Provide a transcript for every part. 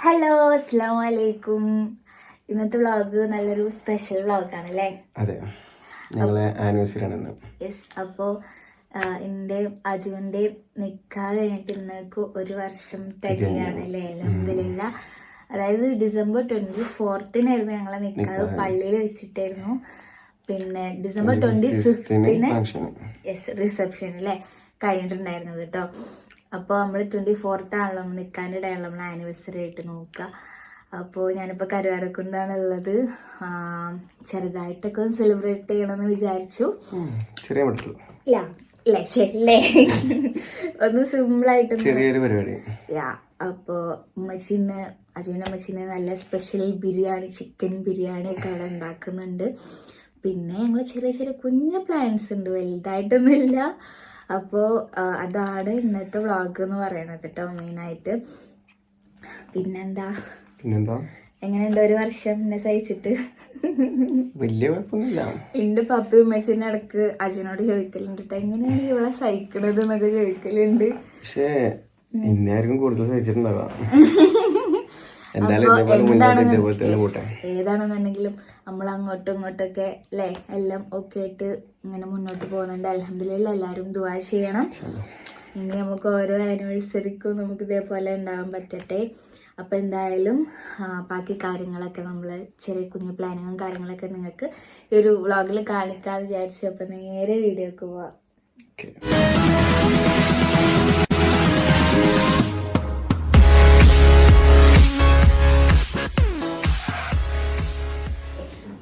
Hello അസ്സാം വലൈക്കും ഇന്നത്തെ വ്ളോഗ് നല്ലൊരു സ്പെഷ്യൽ വ്ളോഗാണ് അല്ലേ അതെ. ഞങ്ങളെ ആനിവേഴ്സറി ആണ് ഇന്ന്. യെസ് അപ്പോൾ എന്റെ അജുവിന്റെ നിക്കാഹ് കഴിഞ്ഞിട്ട് ഇന്നേക്ക് ഒരു വർഷം തികയാണ് അല്ലേ? അലഹമില്ല അതായത് ഡിസംബർ ട്വന്റി ഫോർത്തിനായിരുന്നു ഞങ്ങളെ നിക്കാഹ്. പള്ളിയിൽ വെച്ചിട്ടായിരുന്നു. പിന്നെ ഡിസംബർ ട്വന്റി ഫിഫ്റ്റിന് യെസ് റിസപ്ഷൻ അല്ലേ? കഴിഞ്ഞിട്ടുണ്ടായിരുന്നത് കേട്ടോ അപ്പോൾ നമ്മൾ ട്വന്റി ഫോർത്താണല്ലോ നമ്മൾ നിൽക്കാന്റെ ഡേ നമ്മൾ ആനിവേഴ്സറി ആയിട്ട് നോക്കുക അപ്പോൾ ഞാനിപ്പോൾ കരുവാരക്കുണ്ടാണ് ഉള്ളത്. ചെറുതായിട്ടൊക്കെ ഒന്ന് സെലിബ്രേറ്റ് ചെയ്യണമെന്ന് വിചാരിച്ചു. ഇല്ല അല്ലേ ഒന്ന് സിമ്പിളായിട്ട് ചെറിയൊരു പരിപാടി. യാ അപ്പോൾ ഉമ്മച്ചിന്ന് അജുവിന്റെ ഉമ്മച്ചിന്ന് നല്ല സ്പെഷ്യൽ ബിരിയാണി ചിക്കൻ ബിരിയാണി ഒക്കെ അവിടെ ഉണ്ടാക്കുന്നുണ്ട്. പിന്നെ ഞങ്ങൾ ചെറിയ ചെറിയ കുഞ്ഞു പ്ലാൻസ് ഉണ്ട്. വലുതായിട്ടൊന്നുമില്ല. അപ്പോൾ അതാണ് ഇന്നത്തെ വ്ളോഗ് എന്ന് പറയണത് കേട്ടോ മെയിനായിട്ട് പിന്നെന്താ? പിന്നെന്താ? എങ്ങനെയുണ്ട് ഒരു വർഷം എന്നെ സഹിച്ചിട്ട്? വലിയ കുഴപ്പമൊന്നുമില്ല എന്റെ പപ്പ ഉമ്മച്ചിന്റെ ഇടയ്ക്ക് അജുനോട് ചോദിക്കലുണ്ട് കേട്ടോ എങ്ങനെയാണ് ഇവിടെ സഹിക്കണത് എന്നൊക്കെ ചോദിക്കലുണ്ട്. പക്ഷേ എന്നെ ആയിരിക്കും കൂടുതൽ സഹിച്ചിട്ടുണ്ടാവാം എന്തായാലും ഇതേപോലെ മുന്നോട്ട് ഇതേപോലെ തന്നെ പോട്ടെ ഏതാണെന്നുണ്ടെങ്കിലും നമ്മൾ അങ്ങോട്ടും ഇങ്ങോട്ടൊക്കെ അല്ലേ എല്ലാം ഒക്കെ ആയിട്ട് ഇങ്ങനെ മുന്നോട്ട് പോകുന്നുണ്ട്. അലഹമില്ല എല്ലാവരും ദുവാ ചെയ്യണം. ഇനി നമുക്ക് ഓരോ ആനിവേഴ്സറിക്കും നമുക്ക് ഇതേപോലെ ഉണ്ടാവാൻ പറ്റട്ടെ. അപ്പം എന്തായാലും ബാക്കി കാര്യങ്ങളൊക്കെ നമ്മൾ ചെറിയ കുഞ്ഞു പ്ലാനിങ്ങും കാര്യങ്ങളൊക്കെ നിങ്ങൾക്ക് ഈ ഒരു വ്ളോഗിൽ കാണിക്കാമെന്ന് വിചാരിച്ചു. അപ്പം നേരെ വീഡിയോക്ക് പോവാം.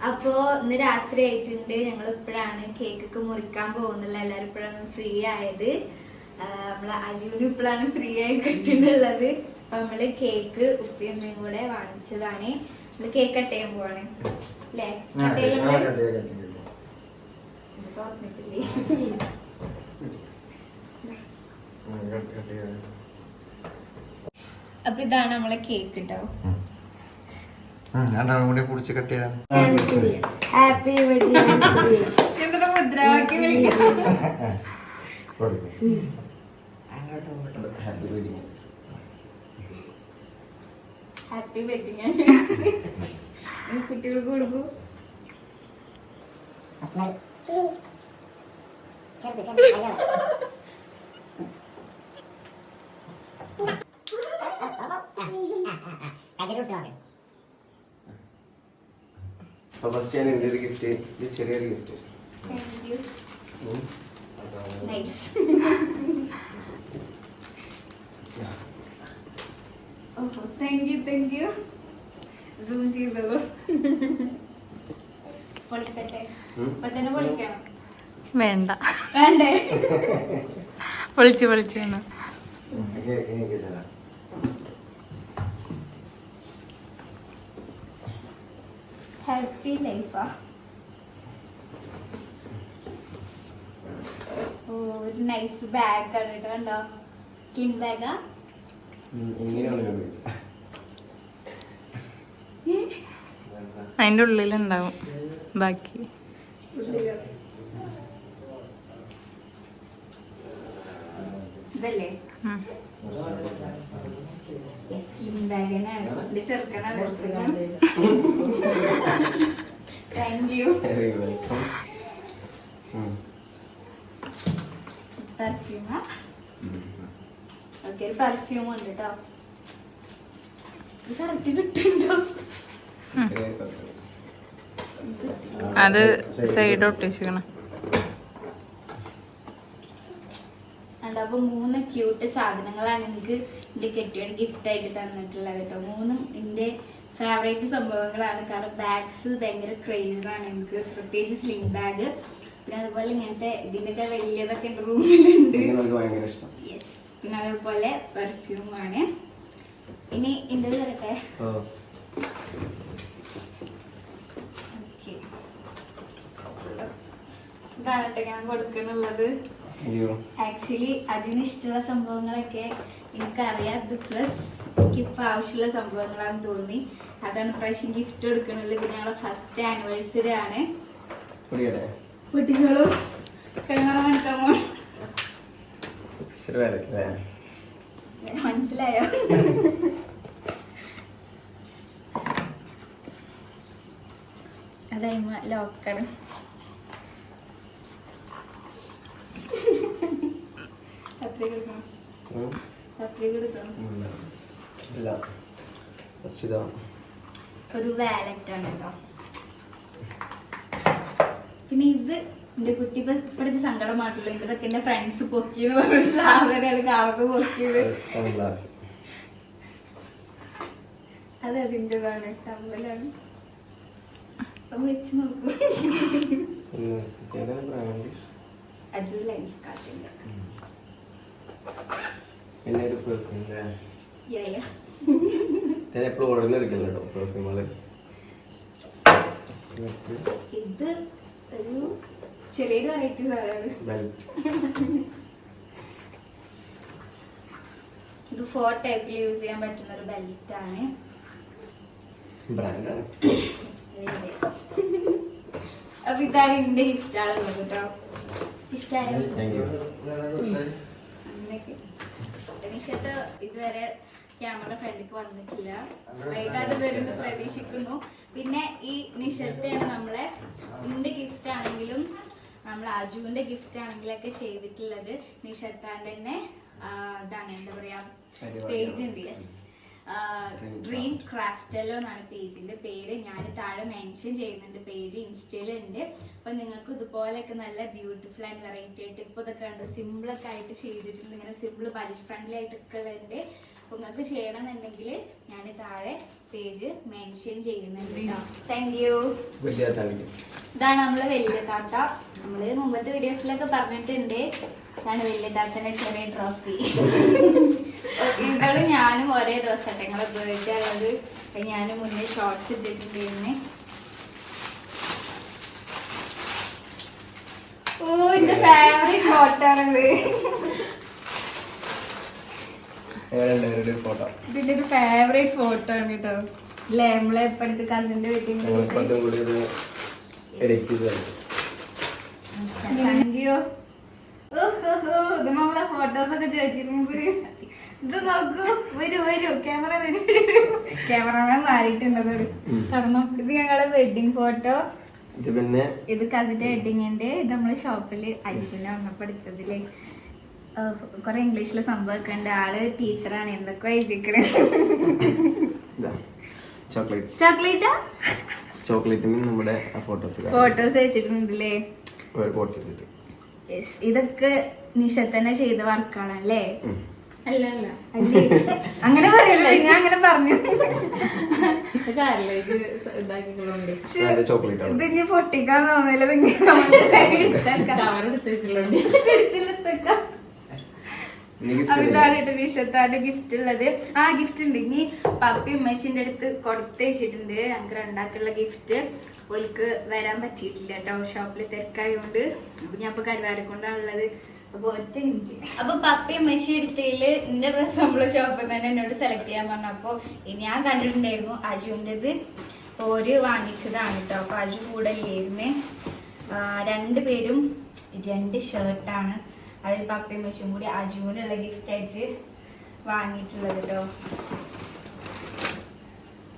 അപ്പോ ഇന്ന് രാത്രി ആയിട്ടുണ്ട്. ഞങ്ങൾ ഇപ്പോഴാണ് കേക്ക് ഒക്കെ മുറിക്കാൻ പോകുന്നില്ല എല്ലാരും ഇപ്പോഴാണ് ഫ്രീ ആയത്. നമ്മളെ അജുവിന് ഇപ്പോഴാണ് ഫ്രീ ആയി കിട്ടുന്നുള്ളത്. അപ്പൊ നമ്മൾ കേക്ക് ഉപ്പിയമ്മയും കൂടെ വാങ്ങിച്ചതാണ്. നമ്മൾ കേക്ക് കട്ട് ചെയ്യാൻ പോവാണ്. അല്ലേ? കട്ട് തുറന്നിട്ടില്ലേ? അപ്പൊ ഇതാണ് നമ്മളെ കേക്ക് കേട്ടോ രണ്ടാളും കൂടി കുടിച്ച് കട്ട് ചെയ്താൽ ഹാപ്പി ബർത്ത്ഡേ എന്നിട്ട് മുദ്രാവാക്യം ഹാപ്പി വെഡിങ് ആനിവേഴ്സറി കുട്ടികൾക്ക് കൊടുക്കൂ. അപ്പോൾ ഫസ്റ്റ് ഞാൻ എന്റെ ഒരു ഗിഫ്റ്റ് ഇത് ചെറിയൊരു gift thank you thank you zoom ചെയ്തോളൂ. വേണ്ട. വേണ്ടേ? പൊളിച്ച് പൊളിച്ച് ഹാപ്പി ലൈഫാ ഓ ഒരു നൈസ് ബാഗ് കണ്ടിട്ട് കണ്ടോ? സ്ലിം ബാഗാ അതിന്റെ ഉള്ളിലുണ്ടാവും. ബാക്കി. ഇതല്ലേ ഉം. സ്ലിം ബാഗിനാണ് എന്റെ ചെറുക്കനാണ് താങ്ക് യു വെരി വെൽക്കം പെർഫ്യൂമാ ഓക്കെ ഒരു പെർഫ്യൂം ഉണ്ട് കേട്ടോ ഇത് കറക്റ്റ് കിട്ടുന്നുണ്ടോ അത് സൈഡ് ഒട്ടിച്ചിക്കണം അപ്പൊ മൂന്ന് ക്യൂട്ട് സാധനങ്ങളാണ് എനിക്ക് എന്റെ കെട്ടിയുടെ ഗിഫ്റ്റ് ആയിട്ട് തന്നിട്ടുള്ളത് കേട്ടോ മൂന്നും എന്റെ ഫേവറേറ്റ് സംഭവങ്ങളാണ്. കാരണം ബാഗ്സ് ഭയങ്കര ക്രേസ് ആണ് എനിക്ക്. പ്രത്യേകിച്ച് സ്ലിംഗ് ബാഗ് പിന്നെ അതുപോലെ ഇങ്ങനത്തെ ഇതിന്റെ വലിയതൊക്കെ എന്റെ റൂമിലുണ്ട് യെസ് പിന്നെ അതുപോലെ പെർഫ്യൂം ആണ്. ഇനി എന്റെ തരട്ടെ ഇതാണ് കേട്ടോ ഞാൻ കൊടുക്കണുള്ളത്. ആക്ച്വലി അജിന് ഇഷ്ടമുള്ള സംഭവങ്ങളൊക്കെ എനിക്കറിയാത്ത പ്ലസ് ഇപ്പൊ ആവശ്യമുള്ള സംഭവങ്ങളാണെന്ന് തോന്നി. അതാണ് പ്രാവശ്യം ഗിഫ്റ്റ് കൊടുക്കണത്. പിന്നെ ഞങ്ങളെ ഫസ്റ്റ് ആനിവേഴ്സറി ആണ്. പൊട്ടിച്ചോളൂ. ക്യാമറ എടുക്കാമോ മനസ്സിലായോ? അതായി ലോക്കാണ് ഫസ്റ്റ് ഒരു വാലറ്റ് ആണ് കേട്ടോ പിന്നെ ഇത് എന്റെ കുട്ടി ഇപ്പൊ ഇപ്പോഴത്തെ സങ്കടമായിട്ടുള്ള. ഇതൊക്കെ എന്റെ ഫ്രണ്ട്സ് പൊക്കി എന്ന് പറഞ്ഞൊരു സാധനമാണ് കാർക്ക് പൊക്കിയത്. അത് അതിന്റെതാണ് കമ്മലാണ് അപ്പം വെച്ച് നോക്കൂ. ഏതാണ് ബ്രാൻഡ് അത് ലൈൻസ് കാട്ടിന്റെ പിന്നെ ഒരു. ഞാൻ എപ്പോഴും ഓർഡർ എടുക്കില്ല കേട്ടോ പെർഫ്യൂമുകൾ ഇത് ഒരു ചെറിയൊരു വെറൈറ്റി സാധനമാണ്. ഇത് ഫോർ ടൈപ്പിൽ യൂസ് ചെയ്യാൻ പറ്റുന്ന ഒരു ബെൽറ്റ് ആണ്. അപ്പൊ ഇതാണ് എന്റെ ഗിഫ്റ്റ് ആണുള്ളത് കേട്ടോ ഇഷ്ടായോ? താങ്ക് യു അങ്ങനെയൊക്കെ ഇതുവരെ ക്യാമറ ഫ്രണ്ടിക്ക് വന്നിട്ടില്ല. വൈകാതെ വരുന്നു പ്രതീക്ഷിക്കുന്നു. പിന്നെ ഈ നിഷത്തെയാണ് നമ്മളെ എന്റെ ഗിഫ്റ്റ് ആണെങ്കിലും നമ്മൾ അജുവിന്റെ ഗിഫ്റ്റ് ആണെങ്കിലൊക്കെ ചെയ്തിട്ടുള്ളത് നിഷത്താന്റെ തന്നെ ഇതാണ് എന്താ പറയാ പേജ് ഉണ്ട് യെസ് ഡ്രീം ക്രാഫ്റ്റല്ലോ എന്നാണ് പേജിന്റെ പേര്. ഞാൻ താഴെ മെൻഷൻ ചെയ്യുന്നുണ്ട്. പേജ് ഇൻസ്റ്റയിലുണ്ട്. അപ്പൊ നിങ്ങൾക്ക് ഇതുപോലെയൊക്കെ നല്ല ബ്യൂട്ടിഫുൾ ആൻഡ് വെറൈറ്റി ആയിട്ട് ഇപ്പൊ ഇതൊക്കെ ഉണ്ട് സിമ്പിളൊക്കെ ആയിട്ട് ചെയ്തിട്ടുണ്ട്. ഇങ്ങനെ സിമ്പിൾ ബജറ്റ് ഫ്രണ്ട്ലി ആയിട്ടൊക്കെ ഉണ്ട് അപ്പൊ നിങ്ങൾക്ക് ചെയ്യണമെന്നുണ്ടെങ്കിൽ ഞാൻ താഴെ പേജ് മെൻഷൻ ചെയ്യുന്നുണ്ട് താങ്ക് യു വലിയ താങ്ക് യു ഇതാണ് നമ്മളെ വലിയ താത്ത നമ്മൾ മുമ്പത്തെ വീഡിയോസിലൊക്കെ പറഞ്ഞിട്ടുണ്ട്. ഇതാണ് വലിയ താത്തന്റെ ചെറിയ ട്രോഫി ഇവൾ ഞാനും ഒരേ ദിവസം ഞങ്ങളെ ഉപയോഗിക്കാറുള്ളത് ഞാൻ മുന്നേ ഷോർട്സ് ഇട്ടിട്ടുണ്ടായിരുന്നു. ഓ എന്റെ ഫേവറേറ്റ് ഫോട്ടോ ഇതിന്റെ ഒരു ഫേവറേറ്റ് ഫോട്ടോ ആണ് കേട്ടോ അല്ലേ? നമ്മളെ ഇപ്പഴത്തെ കസിന്റെ വീട്ടിൽ ഞങ്ങൾ ഇത് നമ്മളെ ഫോട്ടോസ് ഒക്കെ ചോദിച്ചിരുന്നത്. ഇത് നോക്കൂ. വരൂ വരൂ. ക്യാമറ വരൂ ക്യാമറമാൻ മാറിയിട്ടുണ്ടത് ഇത് ഞങ്ങളെ വെഡിങ് ഫോട്ടോ ഇത് പിന്നെ ഇത് കസിന്റെ വെഡിങ്ങിന്റെ ഇത് നമ്മൾ ഷോപ്പിൽ അരിപ്പിനെ വന്നപ്പോ എടുത്തതിൽ. കൊറേ ഇംഗ്ലീഷിൽ സംഭവമൊക്കെ ഉണ്ട്. ആൾ ടീച്ചറാണ് എന്തൊക്കെ എഴുതിക്കണേ ചോക്ലേറ്റാ ചോക്ലേറ്റിന് നമ്മുടെ ആ ഫോട്ടോസ് ഫോട്ടോസ് വെച്ചിട്ടുണ്ടല്ലേ? ഇതൊക്കെ നിഷ തന്നെ ചെയ്ത വർക്കാണല്ലേ അല്ലേ അങ്ങനെ പറയല്ലേ ഞാൻ അങ്ങനെ പറഞ്ഞു. സാരല്ല ഇത് ഇതാക്കിക്കളുണ്ട്. നല്ല ചോക്ലേറ്റ് ആണ്? ഇത് ഇനി പൊട്ടിക്കാൻ തോന്നില്ല. ഇനി അപ്പൊ ഗിഫ്റ്റ് ഉള്ളത്? ആ ഗിഫ്റ്റ് ഉണ്ട്. ഇനി പപ്പി ഉമ്മേശിന്റെ അടുത്ത് കൊടുത്തേച്ചിട്ടുണ്ട് ഞങ്ങൾക്ക് രണ്ടാക്കുള്ള ഗിഫ്റ്റ് ഓൽക്ക് വരാൻ പറ്റിയിട്ടില്ല കേട്ടോ. ഷോപ്പിൽ തിരക്കായോണ്ട്. അപ്പൊ ഞാൻ ഇപ്പൊ കരുവാരക്കൊണ്ടാണുള്ളത്. അപ്പൊ ഒറ്റ മിനിറ്റ് അപ്പൊ പപ്പി ഉമ്മച്ചി എടുത്തതിൽ നിന്റെ ഡ്രസ് നമ്മൾ ഷോപ്പിൽ തന്നെ എന്നോട് സെലക്ട് ചെയ്യാൻ പറഞ്ഞു. അപ്പൊ ഞാൻ കണ്ടിട്ടുണ്ടായിരുന്നു അജുവിന്റെത്. ഓര് വാങ്ങിച്ചതാണ് കേട്ടോ അപ്പൊ അജു കൂടെ ഇല്ലായിരുന്നേ. രണ്ട് പേരും രണ്ട് ഷർട്ടാണ് അതായത് പപ്പയും മെച്ചും കൂടി അജുവിനുള്ള ഗിഫ്റ്റ് ആയിട്ട് വാങ്ങിയിട്ടുള്ളത് കേട്ടോ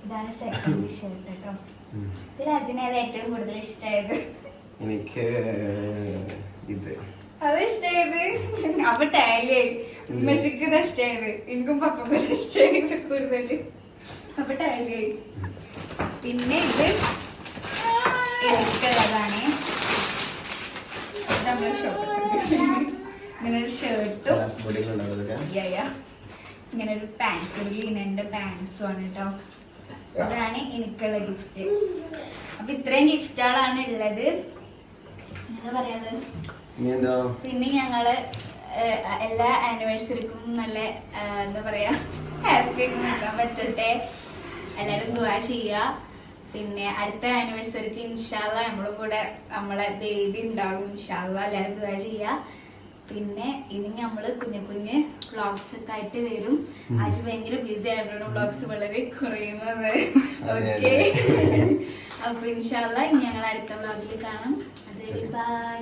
ഇതാണ് സെക്കൻഡ് ഷർട്ട് കേട്ടോ ഇതിൽ അജുനെ ഏറ്റവും കൂടുതൽ ഇഷ്ടമായത് എനിക്ക് ഇത്. അത് ഇഷ്ടമായത് അപ്പൊ ടാലി മെസ്സിക്ക് ഇഷ്ടമായത് എനിക്കും പപ്പക്കും ഇത് കൂടുതൽ അപ്പൊ ടാലി പിന്നെ ഇത് എനിക്കുള്ളതാണ്. നമ്മളെ ഷോപ്പിൽ ഇങ്ങനെ ഒരു ഷർട്ടും. ഇങ്ങനെ ഒരു പാൻസും ലീനന്റെ പാൻസും ആണ് കേട്ടോ ഇതാണ് എനിക്കുള്ള ഗിഫ്റ്റ് അപ്പൊ ഇത്രയും ഗിഫ്റ്റുകളാണ് ഉള്ളത്. എന്താ പറയാനുള്ളത്? പിന്നെ ഞങ്ങൾ എല്ലാ ആനിവേഴ്സറിക്കും നല്ല എന്താ പറയാ ഹാപ്പി ആയിട്ട് നിൽക്കാൻ പറ്റട്ടെ. എല്ലാരും ദുവാ ചെയ്യുക. പിന്നെ അടുത്ത ആനിവേഴ്സറിക്ക് ഇൻഷാല്ല നമ്മളും കൂടെ നമ്മളെ ബേബി ഉണ്ടാകും. ഇൻഷാല്ല എല്ലാരും ദുവാ ചെയ്യുക. പിന്നെ ഇനി നമ്മൾ കുഞ്ഞു കുഞ്ഞ് വ്ളോഗ്സ് ഒക്കെ ആയിട്ട് വരും. ആജ് ഭയങ്കര ബിസി ആയിട്ടാണ് വ്ളോഗ്സ് വളരെ കുറയുന്നത്. ഓക്കെ. അപ്പൊ ഇൻഷാല്ല ഇനി ഞങ്ങൾ അടുത്ത വ്ളോഗിൽ കാണാം. അതുവരെ ബൈ